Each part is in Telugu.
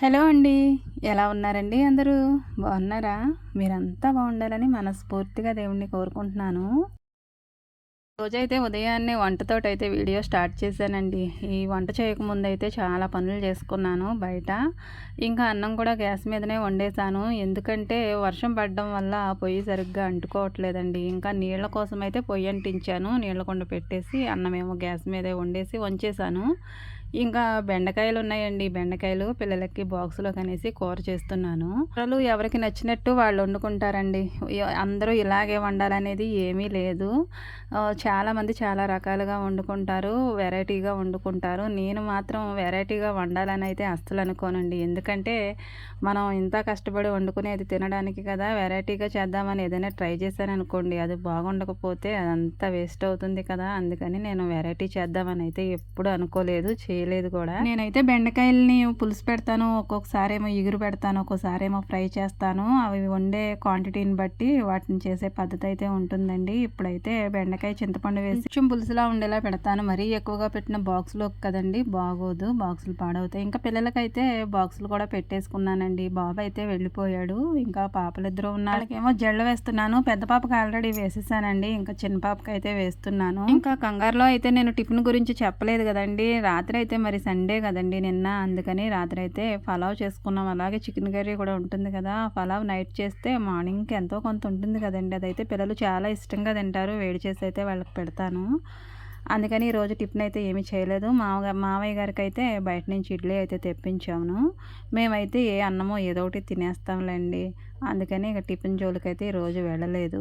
హలో అండి. ఎలా ఉన్నారండి అందరూ? బాగున్నారా? మీరంతా బాగుండాలని మనస్ఫూర్తిగా దేవుణ్ణి కోరుకుంటున్నాను. రోజైతే ఉదయాన్నే వంటతోటి అయితే వీడియో స్టార్ట్ చేశానండి. ఈ వంట చేయకముందు అయితే చాలా పనులు చేసుకున్నాను బయట. ఇంకా అన్నం కూడా గ్యాస్ మీదనే వండేసాను ఎందుకంటే వర్షం పడడం వల్ల పొయ్యి సరిగ్గా అంటుకోవట్లేదండి. ఇంకా నీళ్ళ కోసం అయితే పొయ్యి అంటించాను. నీళ్ళ కొండ పెట్టేసి అన్నమేమో గ్యాస్ మీదే వండేసి వంచేశాను. ఇంకా బెండకాయలు ఉన్నాయండి బెండకాయలు పిల్లలకి బాక్స్లో కనేసి కూర చేస్తున్నాను. కూరలు ఎవరికి నచ్చినట్టు వాళ్ళు వండుకుంటారండి. అందరూ ఇలాగే వండాలనేది ఏమీ లేదు. చాలామంది చాలా రకాలుగా వండుకుంటారు వెరైటీగా వండుకుంటారు. నేను మాత్రం వెరైటీగా వండాలని అయితే అస్సలు అనుకోనండి. ఎందుకంటే మనం ఇంత కష్టపడి వండుకునేది తినడానికి కదా వెరైటీగా చేద్దామని ఏదైనా ట్రై చేశాను అనుకోండి అది బాగుండకపోతే అదంతా వేస్ట్ అవుతుంది కదా. అందుకని నేను వెరైటీ చేద్దామని అయితే ఎప్పుడు అనుకోలేదు. చే చేయలేదు కూడా? నేనైతే బెండకాయలని పులుసు పెడతాను ఒక్కొక్కసారి ఏమో ఇగురు పెడతాను ఒక్కోసారి ఏమో ఫ్రై చేస్తాను. అవి వండే క్వాంటిటీని బట్టి వాటిని చేసే పద్ధతి అయితే ఉంటుందండి. ఇప్పుడైతే బెండకాయ చింతపండు వేసి కొంచెం పులుసులా ఉండేలా పెడతాను. మరీ ఎక్కువగా పెట్టిన బాక్స్లో కదండి బాగోదు. బాక్సులు పాడవుతాయి. ఇంకా పిల్లలకైతే బాక్సులు కూడా పెట్టేసుకున్నానండి. బాబు అయితే వెళ్ళిపోయాడు. ఇంకా పాపలిద్దరూ ఉన్న వాళ్ళకేమో జళ్ళు వేస్తున్నాను. పెద్ద పాపకి ఆల్రెడీ వేసేసానండి. ఇంకా చిన్న పాపకి అయితే వేస్తున్నాను. ఇంకా కంగారులో అయితే నేను టిఫిన్ గురించి చెప్పలేదు కదండి. రాత్రి అయితే అయితే మరి సండే కదండి నిన్న. అందుకని రాత్రి అయితే పలావ్ చేసుకున్నాం. అలాగే చికెన్ కర్రీ కూడా ఉంటుంది కదా. పలావ్ నైట్ చేస్తే మార్నింగ్కి ఎంతో కొంత ఉంటుంది కదండి. అదైతే పిల్లలు చాలా ఇష్టంగా తింటారు. వేడి చేసి అయితే వాళ్ళకి పెడతాను. అందుకని ఈరోజు టిఫిన్ అయితే ఏమీ చేయలేదు. మామగా మామయ్య గారికి అయితే బయట నుంచి ఇడ్లీ అయితే తెప్పించాము మేమైతే ఏ అన్నమో ఏదో ఒకటి తినేస్తాంలేండి. అందుకని ఇక టిఫిన్ జోలికైతే ఈరోజు వెళ్ళలేదు.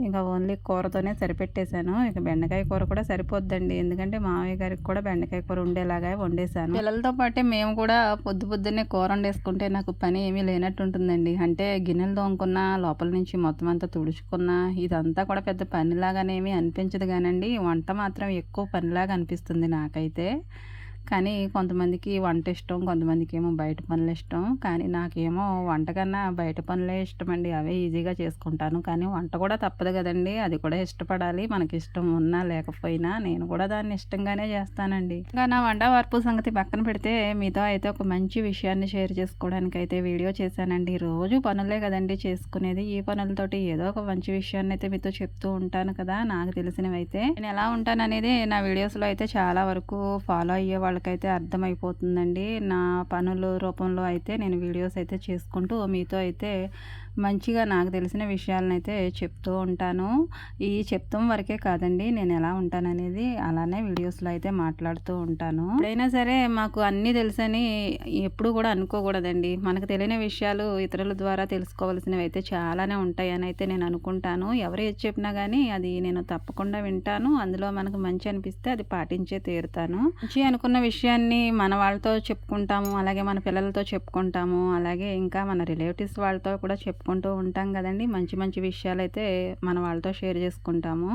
ఇంకా ఓన్లీ కూరతోనే సరిపెట్టేశాను. ఇక బెండకాయ కూర కూడా సరిపోద్దండి. ఎందుకంటే మామయ్య గారికి కూడా బెండకాయ కూర ఉండేలాగా వండేశాను. పిల్లలతో పాటే మేము కూడా పొద్దు పొద్దున్నే కూర వండేసుకుంటే నాకు పని ఏమీ లేనట్టు ఉంటుందండి. అంటే గిన్నెలు తోముకున్నా లోపల నుంచి మొత్తం అంతా తుడుచుకున్నా ఇదంతా కూడా పెద్ద పనిలాగానేమీ అనిపించదు కానండి. వంట మాత్రం ఎక్కువ పనిలాగా అనిపిస్తుంది నాకైతే. కానీ కొంతమందికి వంట ఇష్టం కొంతమందికి ఏమో బయట పనులు ఇష్టం. కానీ నాకేమో వంట కన్నా బయట పనులే ఇష్టం అండి అవే ఈజీగా చేసుకుంటాను. కానీ వంట కూడా తప్పదు కదండి. అది కూడా ఇష్టపడాలి. మనకి ఇష్టం ఉన్నా లేకపోయినా నేను కూడా దాన్ని ఇష్టంగానే చేస్తానండి. ఇంకా నా వంట వార్పు సంగతి పక్కన పెడితే మీతో అయితే ఒక మంచి విషయాన్ని షేర్ చేసుకోవడానికి అయితే వీడియో చేశానండి. రోజు పనులే కదండి చేసుకునేది. ఈ పనులతోటి ఏదో ఒక మంచి విషయాన్ని అయితే మీతో చెప్తూ ఉంటాను కదా. నాకు తెలిసినవి అయితే నేను ఎలా ఉంటాననేది నా వీడియోస్లో అయితే చాలా వరకు ఫాలో అయ్యే వాళ్ళకైతే అర్థమైపోతుందండి. నా పనుల రూపంలో అయితే నేను వీడియోస్ అయితే చేసుకుంటూ మీతో అయితే మంచిగా నాకు తెలిసిన విషయాలనైతే చెప్తూ ఉంటాను. ఈ చెప్తాం వరకే కాదండి నేను ఎలా ఉంటాననేది అలానే వీడియోస్లో అయితే మాట్లాడుతూ ఉంటాను. ఎప్పుడైనా సరే మాకు అన్నీ తెలుసని ఎప్పుడు కూడా అనుకోకూడదండి. మనకు తెలియని విషయాలు ఇతరుల ద్వారా తెలుసుకోవాల్సినవి అయితే చాలానే ఉంటాయని అయితే నేను అనుకుంటాను. ఎవరు ఏది చెప్పినా కానీ అది నేను తప్పకుండా వింటాను. అందులో మనకు మంచి అనిపిస్తే అది పాటించే తీరుతాను. మంచి అనుకున్న విషయాన్ని మన వాళ్ళతో చెప్పుకుంటాము అలాగే మన పిల్లలతో చెప్పుకుంటాము అలాగే ఇంకా మన రిలేటివ్స్ వాళ్ళతో కూడా చెప్పుకుంటాము. చేసుకుంటూ ఉంటాం కదండి. మంచి మంచి విషయాలు అయితే మన వాళ్ళతో షేర్ చేసుకుంటాము.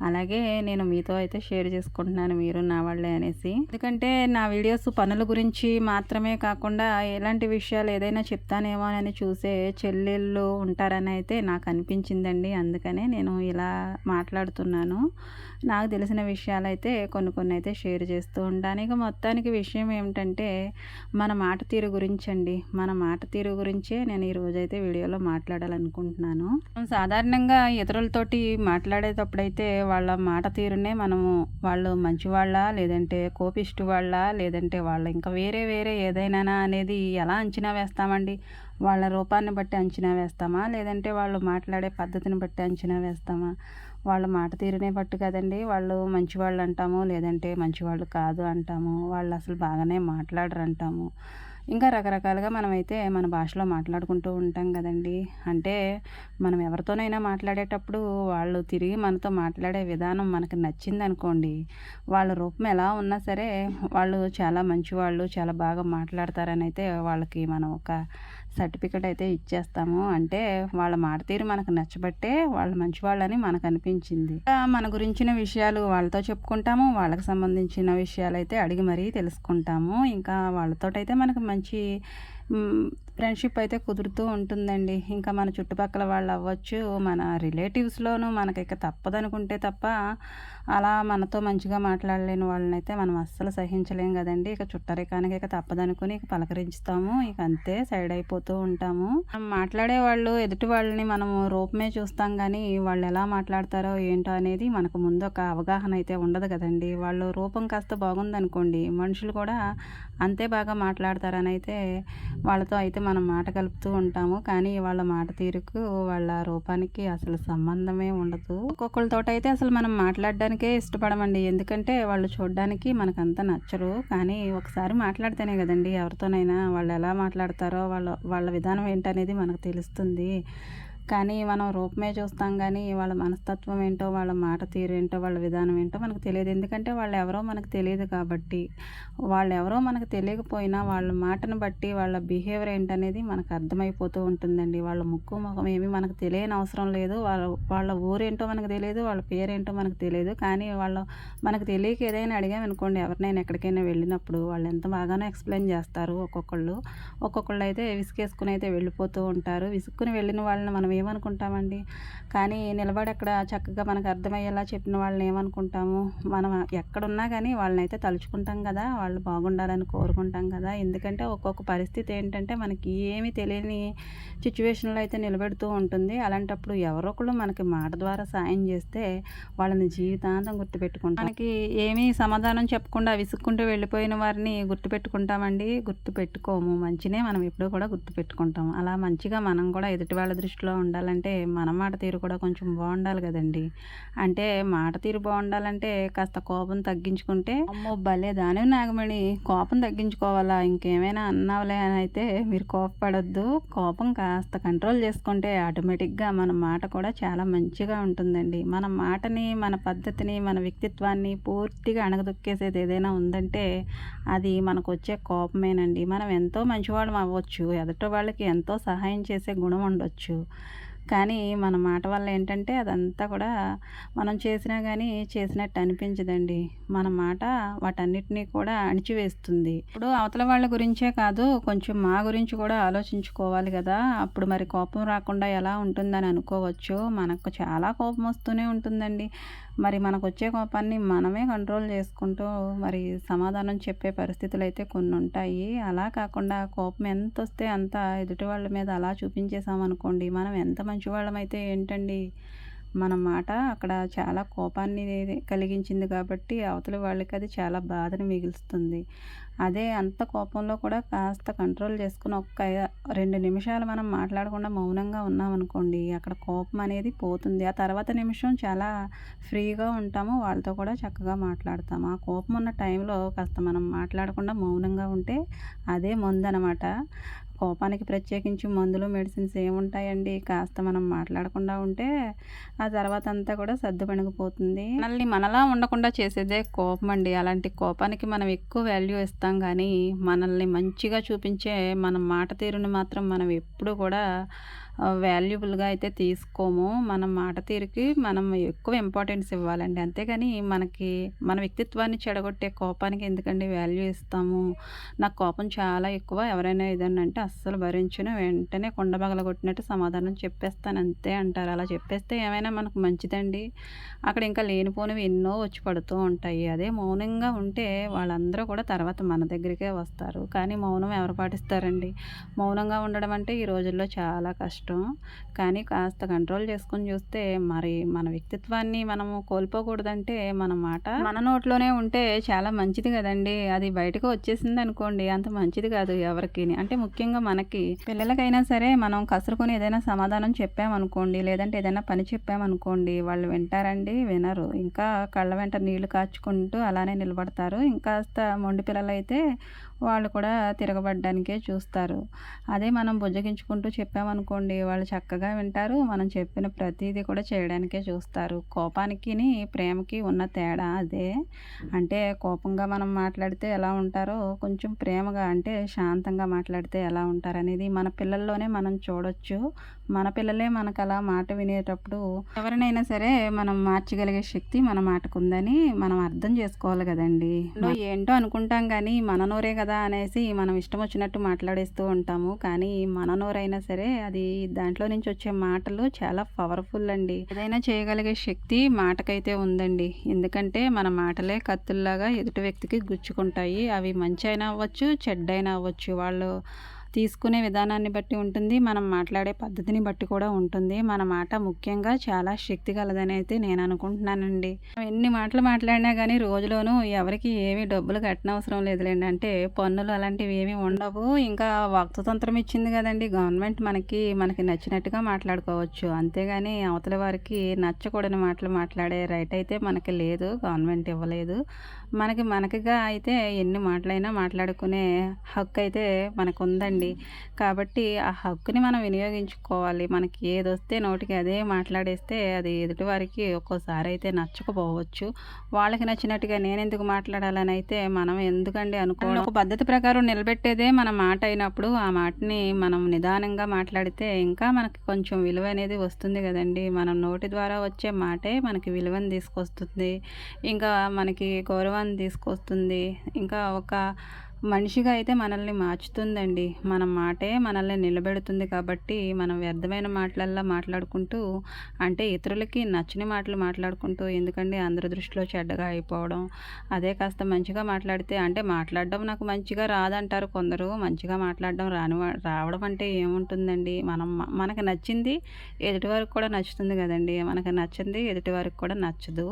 అలాగే నేను మీతో అయితే షేర్ చేసుకుంటున్నాను మీరు నా వాళ్ళే అనేసి. ఎందుకంటే నా వీడియోస్ పనుల గురించి మాత్రమే కాకుండా ఎలాంటి విషయాలు ఏదైనా చెప్తానేమో అని చూసే చెల్లెళ్ళు ఉంటారని అయితే నాకు అనిపించిందండి. అందుకనే నేను ఇలా మాట్లాడుతున్నాను. నాకు తెలిసిన విషయాలు అయితే కొన్ని కొన్ని అయితే షేర్ చేస్తూ ఉంటాను. ఇక మొత్తానికి విషయం ఏమిటంటే మన మాట తీరు గురించి అండి మన మాట తీరు గురించే నేను ఈరోజైతే వీడియోలో మాట్లాడాలనుకుంటున్నాను. సాధారణంగా ఇతరులతోటి మాట్లాడేటప్పుడైతే వాళ్ళ మాట తీరునే మనము వాళ్ళు మంచివాళ్ళ లేదంటే కోపిష్టి వాళ్ళ లేదంటే వాళ్ళ ఇంకా వేరే వేరే ఏదైనా అనేది ఎలా అంచనా వేస్తామండి? వాళ్ళ రూపాన్ని బట్టి అంచనా వేస్తామా? లేదంటే వాళ్ళు మాట్లాడే పద్ధతిని బట్టి అంచనా వేస్తామా? వాళ్ళ మాట తీరునే బట్టి కదండి వాళ్ళు మంచివాళ్ళు అంటాము లేదంటే మంచివాళ్ళు కాదు అంటాము వాళ్ళు అసలు బాగానే మాట్లాడరు అంటాము ఇంకా రకరకాలుగా మనమైతే మన భాషలో మాట్లాడుకుంటూ ఉంటాం కదండి. అంటే మనం ఎవరితోనైనా మాట్లాడేటప్పుడు వాళ్ళు తిరిగి మనతో మాట్లాడే విధానం మనకు నచ్చింది అనుకోండి వాళ్ళ రూపం ఎలా ఉన్నా సరే వాళ్ళు చాలా మంచివాళ్ళు చాలా బాగా మాట్లాడతారని అయితే వాళ్ళకి మనం ఒక సర్టిఫికెట్ అయితే ఇచ్చేస్తాము. అంటే వాళ్ళ మాట తీరు మనకు నచ్చబట్టే వాళ్ళు మంచి వాళ్ళని మనకు అనిపించింది. మన గురించిన విషయాలు వాళ్ళతో చెప్పుకుంటాము వాళ్ళకి సంబంధించిన విషయాలు అయితే అడిగి మరీ తెలుసుకుంటాము. ఇంకా వాళ్ళతోటైతే మనకు మంచి 去嗯 ఫ్రెండ్షిప్ అయితే కుదురుతూ ఉంటుందండి. ఇంకా మన చుట్టుపక్కల వాళ్ళు అవ్వచ్చు మన రిలేటివ్స్లోనూ మనకి ఇక తప్పదనుకుంటే తప్ప అలా మనతో మంచిగా మాట్లాడలేని వాళ్ళని అయితే మనం అస్సలు సహించలేం కదండి. ఇక చుట్టరికానికి ఇక తప్పదనుకుని ఇక పలకరించుతాము. ఇక అంతే సైడ్ అయిపోతూ ఉంటాము. మనం మాట్లాడే వాళ్ళు ఎదుటి వాళ్ళని మనము రూపమే చూస్తాం కానీ వాళ్ళు ఎలా మాట్లాడతారో ఏంటో అనేది మనకు ముందు ఒక అవగాహన అయితే ఉండదు కదండి. వాళ్ళు రూపం కాస్త బాగుందనుకోండి మనుషులు కూడా అంతే బాగా మాట్లాడతారని అయితే వాళ్ళతో అయితే మనం మాట కలుపుతూ ఉంటాము. కానీ వాళ్ళ మాట తీరుకు వాళ్ళ రూపానికి అసలు సంబంధమే ఉండదు. ఒక్కొక్కరితో అయితే అసలు మనం మాట్లాడడానికే ఇష్టపడమండి. ఎందుకంటే వాళ్ళు చూడడానికి మనకు అంత నచ్చరు. కానీ ఒకసారి మాట్లాడితేనే కదండి ఎవరితోనైనా వాళ్ళు ఎలా మాట్లాడతారో వాళ్ళ వాళ్ళ విధానం ఏంటనేది మనకు తెలుస్తుంది. కానీ మనం రూపమే చూస్తాం కానీ వాళ్ళ మనస్తత్వం ఏంటో వాళ్ళ మాట తీరు ఏంటో వాళ్ళ విధానం ఏంటో మనకు తెలియదు. ఎందుకంటే వాళ్ళు ఎవరో మనకు తెలియదు కాబట్టి. వాళ్ళు ఎవరో మనకు తెలియకపోయినా వాళ్ళ మాటను బట్టి వాళ్ళ బిహేవియర్ ఏంటనేది మనకు అర్థమైపోతూ ఉంటుందండి. వాళ్ళ ముక్కు ముఖం ఏమి మనకు తెలియని అవసరం లేదు. వాళ్ళ వాళ్ళ ఊరేంటో మనకు తెలియదు వాళ్ళ పేరేంటో మనకు తెలియదు. కానీ వాళ్ళు మనకు తెలియక ఏదైనా అడిగామనుకోండి ఎవరినైనా ఎక్కడికైనా వెళ్ళినప్పుడు వాళ్ళు ఎంత బాగానో ఎక్స్ప్లెయిన్ చేస్తారు ఒక్కొక్కళ్ళు. ఒక్కొక్కళ్ళు అయితే విసుకేసుకుని అయితే వెళ్ళిపోతూ ఉంటారు. విసుక్కుని వెళ్ళిన వాళ్ళని మనం ఏమనుకుంటామండి? కానీ నిలబడి అక్కడ చక్కగా మనకు అర్థమయ్యేలా చెప్పిన వాళ్ళని ఏమనుకుంటాము? మనం ఎక్కడున్నా కానీ వాళ్ళని అయితే తలుచుకుంటాం కదా వాళ్ళు బాగుండాలని కోరుకుంటాం కదా. ఎందుకంటే ఒక్కొక్క పరిస్థితి ఏంటంటే మనకి ఏమీ తెలియని సిచ్యువేషన్లో అయితే నిలబెడుతూ ఉంటుంది. అలాంటప్పుడు ఎవరో ఒకళ్ళు మనకి మాట ద్వారా సాయం చేస్తే వాళ్ళని జీవితాంతం గుర్తుపెట్టుకుంటాం. మనకి ఏమీ సమాధానం చెప్పకుండా విసుక్కుంటూ వెళ్ళిపోయిన వారిని గుర్తుపెట్టుకుంటామండి. గుర్తుపెట్టుకోము. మంచినే మనం ఎప్పుడూ కూడా గుర్తుపెట్టుకుంటాం. అలా మంచిగా మనం కూడా ఎదుటి వాళ్ళ దృష్టిలో ఉండాలంటే మన మాట తీరు కూడా కొంచెం బాగుండాలి కదండి. అంటే మాట తీరు బాగుండాలంటే కాస్త కోపం తగ్గించుకుంటే అమ్మో భలే దాని నాగమణి. కోపం తగ్గించుకోవాలా? ఇంకేమైనా అన్నావులే అని అయితే మీరు కోపపడద్దు. కోపం కాస్త కంట్రోల్ చేసుకుంటే ఆటోమేటిక్గా మన మాట కూడా చాలా మంచిగా ఉంటుందండి. మన మాటని మన పద్ధతిని మన వ్యక్తిత్వాన్ని పూర్తిగా అణగదొక్కేసేది ఏదైనా ఉందంటే అది మనకు వచ్చే కోపమేనండి. మనం ఎంతో మంచివాళ్ళం అవ్వచ్చు. ఎదుటి వాళ్ళకి ఎంతో సహాయం చేసే గుణం ఉండొచ్చు. కానీ మన మాట వల్ల ఏంటంటే అదంతా కూడా మనం చేసినా కానీ చేసినట్టు అనిపించదండి. మన మాట వాటన్నిటినీ కూడా అణిచివేస్తుంది. ఇప్పుడు అవతల వాళ్ళ గురించే కాదు కొంచెం మా గురించి కూడా ఆలోచించుకోవాలి కదా. అప్పుడు మరి కోపం రాకుండా ఎలా ఉంటుందని అనుకోవచ్చు. మనకు చాలా కోపం వస్తూనే ఉంటుందండి. మరి మనకు వచ్చే కోపాన్ని మనమే కంట్రోల్ చేసుకుంటూ మరి సమాధానం చెప్పే పరిస్థితులు అయితే కొన్ని ఉంటాయి అలా కాకుండా కోపం ఎంత వస్తే అంత ఎదుటి వాళ్ళ మీద అలా చూపించేసామనుకోండి మనం ఎంత మంచివాళ్ళమైతే ఏంటండి? మన మాట అక్కడ చాలా కోపాన్ని కలిగించింది కాబట్టి అవతలి వాళ్ళకి అది చాలా బాధను మిగులుస్తుంది. అదే అంత కోపంలో కూడా కాస్త కంట్రోల్ చేసుకుని ఒక్క రెండు నిమిషాలు మనం మాట్లాడకుండా మౌనంగా ఉన్నామనుకోండి అక్కడ కోపం అనేది పోతుంది. ఆ తర్వాత నిమిషం చాలా ఫ్రీగా ఉంటాము వాళ్ళతో కూడా చక్కగా మాట్లాడతాము. ఆ కోపం ఉన్న టైంలో కాస్త మనం మాట్లాడకుండా మౌనంగా ఉంటే అదే అనమాట కోపానికి ప్రత్యేకించి మందులు మెడిసిన్స్ ఏముంటాయండి? కాస్త మనం మాట్లాడకుండా ఉంటే ఆ తర్వాత అంతా కూడా సర్దుపణిగిపోతుంది మనల్ని మనలా ఉండకుండా చేసేదే కోపం అండి అలాంటి కోపానికి మనం ఎక్కువ వాల్యూ ఇస్తాం కానీ మనల్ని మంచిగా చూపించే మన మాట తీరుని మాత్రం మనం ఎప్పుడు కూడా వాల్యుబుల్గా అయితే తీసుకోము. మన మాట తీరుకి మనం ఎక్కువ ఇంపార్టెన్స్ ఇవ్వాలండి. అంతేగాని మనకి మన వ్యక్తిత్వాన్ని చెడగొట్టే కోపానికి ఎందుకండి వాల్యూ ఇస్తాము? నాకు కోపం చాలా ఎక్కువ. ఎవరైనా ఏదైనా అంటే అస్సలు భరించను. వెంటనే కొండ కొట్టినట్టు సమాధానం చెప్పేస్తాను. అంతే అంటారు. అలా చెప్పేస్తే ఏమైనా మనకు మంచిదండి? అక్కడ ఇంకా లేనిపోనివి ఎన్నో వచ్చి పడుతూ ఉంటాయి. అదే మౌనంగా ఉంటే వాళ్ళందరూ కూడా తర్వాత మన దగ్గరికే వస్తారు. కానీ మౌనం ఎవరు పాటిస్తారండి? మౌనంగా ఉండడం అంటే ఈ రోజుల్లో చాలా కష్టం. ఇష్టం. కానీ కాస్త కంట్రోల్ చేసుకొని చూస్తే మరి మన వ్యక్తిత్వాన్ని మనము కోల్పోకూడదంటే మన మాట. మన నోట్లోనే ఉంటే చాలా మంచిది కదండి. అది బయటకు వచ్చేసింది అనుకోండి అంత మంచిది కాదు ఎవరికి. అంటే ముఖ్యంగా మనకి. పిల్లలకైనా సరే మనం కసురుకొని ఏదైనా సమాధానం చెప్పామనుకోండి లేదంటే ఏదైనా పని చెప్పామనుకోండి వాళ్ళు వింటారండి వినరు. ఇంకా కళ్ళ వెంట నీళ్ళు కాచుకుంటూ అలానే నిలబడతారు. ఇంకాస్త మొండి పిల్లలు అయితే వాళ్ళు కూడా తిరగబడ్డానికే చూస్తారు. అదే మనం బుజ్జగించుకుంటూ చెప్పామనుకోండి వాళ్ళు చక్కగా వింటారు. మనం చెప్పిన ప్రతిదీ కూడా చేయడానికే చూస్తారు. కోపానికి ప్రేమకి ఉన్న తేడా అదే. అంటే కోపంగా మనం మాట్లాడితే ఎలా ఉంటారో కొంచెం ప్రేమగా అంటే శాంతంగా మాట్లాడితే ఎలా ఉంటారనేది మన పిల్లల్లోనే మనం చూడొచ్చు. మన పిల్లలే మనకు అలా మాట వినేటప్పుడు ఎవరినైనా సరే మనం మార్చగలిగే శక్తి మన మాటకు ఉందని మనం అర్థం చేసుకోవాలి కదండి. ఏంటో అనుకుంటాం కానీ మన నోరే కదా అనేసి మనం ఇష్టం వచ్చినట్టు మాట్లాడేస్తూ ఉంటాము. కానీ మన నోరైనా సరే అది దాంట్లో నుంచి వచ్చే మాటలు చాలా పవర్ఫుల్ అండి. ఏదైనా చేయగలిగే శక్తి మాటకైతే ఉందండి. ఎందుకంటే మన మాటలే కత్తుల్లాగా ఎదుటి వ్యక్తికి గుచ్చుకుంటాయి. అవి మంచి అయినా అవ్వచ్చు చెడ్డైనా అవ్వచ్చు. వాళ్ళు తీసుకునే విధానాన్ని బట్టి ఉంటుంది. మనం మాట్లాడే పద్ధతిని బట్టి కూడా ఉంటుంది. మన మాట ముఖ్యంగా చాలా శక్తి కలదని అయితే నేను అనుకుంటున్నానండి. ఎన్ని మాటలు మాట్లాడినా కానీ రోజులోనూ ఎవరికి ఏమీ డబ్బులు కట్టనవసరం లేదులేండి. అంటే పన్నులు అలాంటివి ఏమీ ఉండవు. ఇంకా వాక్తతంత్రం ఇచ్చింది కదండి. గవర్నమెంట్ మనకి మనకి నచ్చినట్టుగా మాట్లాడుకోవచ్చు. అంతేగాని అవతల వారికి నచ్చకూడని మాటలు మాట్లాడే రైట్ అయితే మనకి లేదు. గవర్నమెంట్ ఇవ్వలేదు. మనకి మనకిగా అయితే ఎన్ని మాటలైనా మాట్లాడుకునే హక్కు అయితే మనకు ఉందండి కాబట్టి ఆ హక్కుని మనం వినియోగించుకోవాలి. మనకి ఏది వస్తే నోటికి అదే మాట్లాడేస్తే అది ఎదుటివారికి ఒక్కోసారి అయితే నచ్చకపోవచ్చు. వాళ్ళకి నచ్చినట్టుగా నేను ఎందుకు మాట్లాడాలని అయితే మనం ఎందుకండి అనుకోవడం? ఒక పద్ధతి ప్రకారం నిలబెట్టేదే మన మాట అయినప్పుడు ఆ మాటని మనం నిదానంగా మాట్లాడితే ఇంకా మనకి కొంచెం విలువ అనేది వస్తుంది కదండి. మనం నోటి ద్వారా వచ్చే మాటే మనకి విలువని తీసుకొస్తుంది. ఇంకా మనకి గౌరవాన్ని తీసుకొస్తుంది. ఇంకా ఒక మనిషిగా అయితే మనల్ని మార్చుతుందండి. మన మాటే మనల్ని నిలబెడుతుంది కాబట్టి మనం వ్యర్థమైన మాటలల్లా మాట్లాడుకుంటూ అంటే ఇతరులకి నచ్చని మాటలు మాట్లాడుకుంటూ ఎందుకండి అందరి దృష్టిలో చెడ్డగా అయిపోవడం? అదే కాస్త మంచిగా మాట్లాడితే అంటే మాట్లాడడం నాకు మంచిగా రాదంటారు కొందరు. మంచిగా మాట్లాడడం రాని రావడం అంటే ఏముంటుందండి? మనం మనకు నచ్చింది ఎదుటి వారికి కూడా నచ్చుతుంది కదండి. మనకు నచ్చింది ఎదుటి వారికి కూడా నచ్చదు.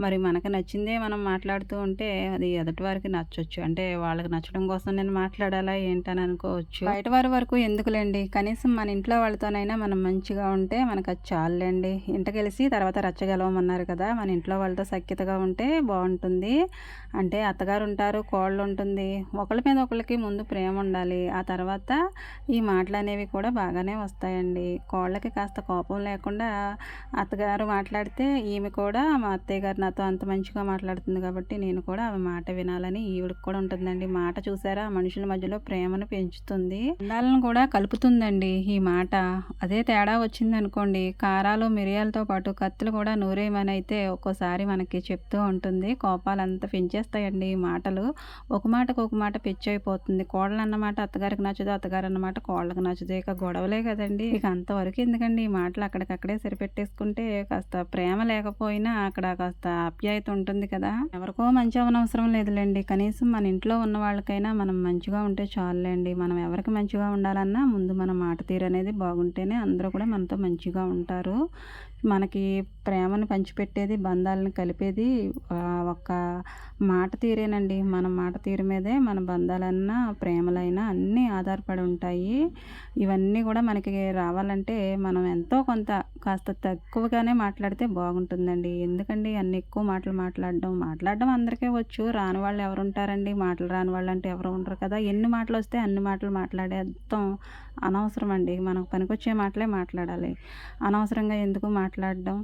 మరి మనకు నచ్చిందే మనం మాట్లాడుతూ ఉంటే అది ఎదుటి వారికి నచ్చొచ్చు. అంటే వాళ్ళకి నచ్చడం కోసం నేను మాట్లాడాలా ఏంటని అనుకోవచ్చు. బయట వారి వరకు ఎందుకులేండి? కనీసం మన ఇంట్లో వాళ్ళతోనైనా మనం మంచిగా ఉంటే మనకు అది చాలండి ఇంటకెలిసి తర్వాత రచ్చగలవమన్నారు కదా మన ఇంట్లో వాళ్ళతో సఖ్యతగా ఉంటే బాగుంటుంది. అంటే అత్తగారు ఉంటారు కోళ్ళు ఉంటుంది ఒకళ్ళ మీద ఒకళ్ళకి ముందు ప్రేమ ఉండాలి. ఆ తర్వాత ఈ మాటలు అనేవి కూడా బాగానే వస్తాయండి. కోళ్ళకి కాస్త కోపం లేకుండా అత్తగారు మాట్లాడితే ఈమె కూడా మా అత్తయ్య గారు నాతో అంత మంచిగా మాట్లాడుతుంది కాబట్టి నేను కూడా ఆమె మాట వినాలని ఈవిడికి కూడా ఉంటుందండి. మాట మాట చూసారా? మనుషుల మధ్యలో ప్రేమను పెంచుతుంది. అందాలను కూడా కలుపుతుందండి ఈ మాట. అదే తేడా వచ్చింది అనుకోండి కారాలు మిరియాలతో పాటు కత్తులు కూడా నూరేయమని అయితే ఒక్కోసారి మనకి చెప్తూ ఉంటుంది. కోపాలంతా పెంచేస్తాయండి ఈ మాటలు. ఒక మాటకు ఒక మాట పెచ్చైపోతుంది. కోడలు అన్నమాట అత్తగారికి నచ్చదు అత్తగారు అన్నమాట కోళ్ళకి నచ్చదు. ఇక గొడవలే కదండి. ఇక అంతవరకు ఎందుకండి ఈ మాటలు అక్కడికక్కడే సరిపెట్టేసుకుంటే కాస్త ప్రేమ లేకపోయినా అక్కడ కాస్త ఆప్యాయత ఉంటుంది కదా. ఎవరికో మంచి అవనవసరం లేదులేండి. కనీసం మన ఇంట్లో ఉన్న వాళ్ళు వాళ్ళకైనా మనం మంచిగా ఉంటే చాలండి మనం ఎవరికి మంచిగా ఉండాలన్నా ముందు మన మాట తీరు అనేది బాగుంటేనే అందరూ కూడా మనతో మంచిగా ఉంటారు. మనకి ప్రేమను పంచిపెట్టేది బంధాలను కలిపేది ఒక మాట తీరేనండి. మన మాట తీరు మీదే మన బంధాలన్నా ప్రేమలైనా అన్నీ ఆధారపడి ఉంటాయి. ఇవన్నీ కూడా మనకి రావాలంటే మనం ఎంతో కొంత కాస్త తక్కువగానే మాట్లాడితే బాగుంటుందండి. ఎందుకండి? అన్ని ఎక్కువ మాటలు మాట్లాడడం? మాట్లాడడం అందరికీ వచ్చు. రాని వాళ్ళు ఎవరు ఉంటారండి? మాటలు రాని వాళ్ళు అంటే ఎవరు ఉండరు కదా? ఎన్ని మాటలు వస్తే అన్ని మాటలు మాట్లాడేద్దాం? అనవసరం అండి మనకు పనికొచ్చే మాటలే మాట్లాడాలి. అనవసరంగా ఎందుకు మాట్లాడడం?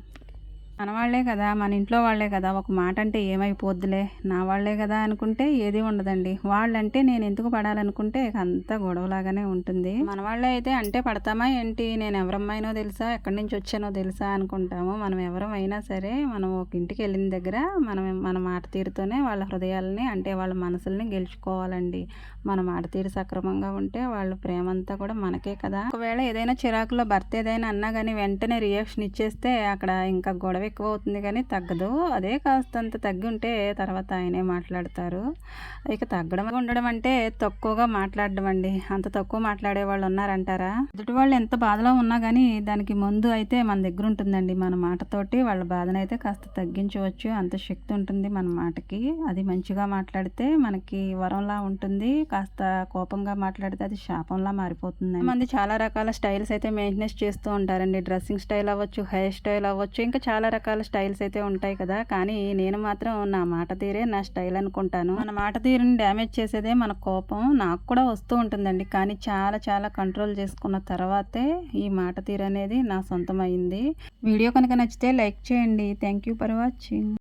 మన వాళ్ళే కదా మన ఇంట్లో వాళ్ళే కదా ఒక మాట అంటే ఏమైపోద్దులే? నా వాళ్ళే కదా అనుకుంటే ఏది ఉండదండి. వాళ్ళంటే నేను ఎందుకు పడాలనుకుంటే అంతా గొడవలాగానే ఉంటుంది. మన వాళ్ళే అయితే అంటే పడతామా ఏంటి? నేను ఎవరమ్మాయినో తెలుసా? ఎక్కడి నుంచి వచ్చానో తెలుసా అనుకుంటాము. మనం ఎవరమైనా సరే మనం ఒక ఇంటికి వెళ్ళిన దగ్గర మనం మన మాట తీరుతోనే వాళ్ళ హృదయాలని అంటే వాళ్ళ మనసుల్ని గెలుచుకోవాలండి. మన మాట తీరు సక్రమంగా ఉంటే వాళ్ళ ప్రేమ అంతా కూడా మనకే కదా. ఒకవేళ ఏదైనా చిరాకులో భర్త ఏదైనా అన్నా కానీ వెంటనే రియాక్షన్ ఇచ్చేస్తే అక్కడ ఇంకా గొడవ ఎక్కువ అవుతుంది కానీ తగ్గదు. అదే కాస్తంత తగ్గి ఉంటే తర్వాత ఆయనే మాట్లాడతారు. ఇక తగ్గడం ఉండడం అంటే తక్కువగా మాట్లాడడం అండి. అంత తక్కువ మాట్లాడే వాళ్ళు ఉన్నారంటారా? ఎదుటి వాళ్ళు ఎంత బాధలో ఉన్నా కానీ దానికి ముందు అయితే మన దగ్గర ఉంటుందండి. మన మాటతోటి వాళ్ళ బాధను అయితే కాస్త తగ్గించవచ్చు. అంత శక్తి ఉంటుంది మన మాటకి. అది మంచిగా మాట్లాడితే మనకి వరంలా ఉంటుంది. కాస్త కోపంగా మాట్లాడితే అది శాపంలా మారిపోతుంది మంది చాలా రకాల స్టైల్స్ అయితే మెయింటెనెన్స్ చేస్తూ ఉంటారండి. డ్రెస్సింగ్ స్టైల్ అవ్వచ్చు హెయిర్ స్టైల్ అవ్వచ్చు ఇంకా చాలా రకరకాల స్టైల్స్ అయితే ఉంటాయి కదా. కానీ నేను మాత్రం నా మాట తీరే నా స్టైల్ అనుకుంటాను. మన మాట తీరుని డ్యామేజ్ చేసేదే మన కోపం. నాకు కూడా వస్తూ ఉంటుందండి. కానీ చాలా చాలా కంట్రోల్ చేసుకున్న తర్వాతే ఈ మాట తీరు అనేది నా సొంతం అయింది వీడియో కనుక నచ్చితే లైక్ చేయండి. Thank you for watching.